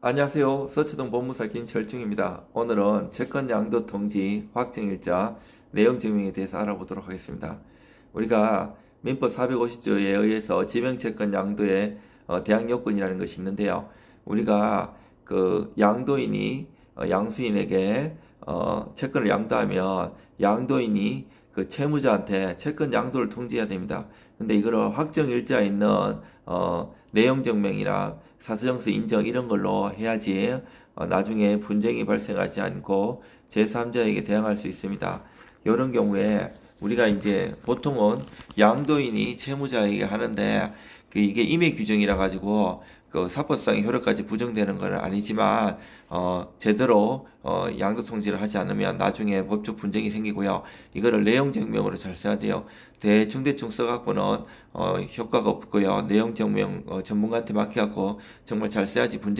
안녕하세요. 서초동 법무사 김철중입니다. 오늘은 채권 양도 통지 확정일자 내용 증명에 대해서 알아보도록 하겠습니다. 우리가 민법 450조에 의해서 지명 채권 양도의 어, 대항 요건이라는 것이 있는데요. 우리가 그 양도인이 어, 양수인에게 어, 채권을 양도하면 양도인이 그 채무자한테 채권 양도를 통지해야 됩니다. 근데 이거를 확정 일자에 있는 어, 내용 증명이나 사수정서 인정 이런 걸로 해야지 어, 나중에 분쟁이 발생하지 않고 제3자에게 대항할 수 있습니다. 이런 경우에 우리가 이제 보통은 양도인이 채무자에게 하는데 그 이게 임의 규정이라 가지고 그 사법상 효력까지 부정되는 건 아니지만 어 제대로 어 양도 통지를 하지 않으면 나중에 법적 분쟁이 생기고요. 이거를 내용 증명으로 잘 써야 돼요. 대충 대충 써갖고는 어 효과가 없고요. 내용 증명 어 전문가한테 맡겨갖고 정말 잘 써야지 분쟁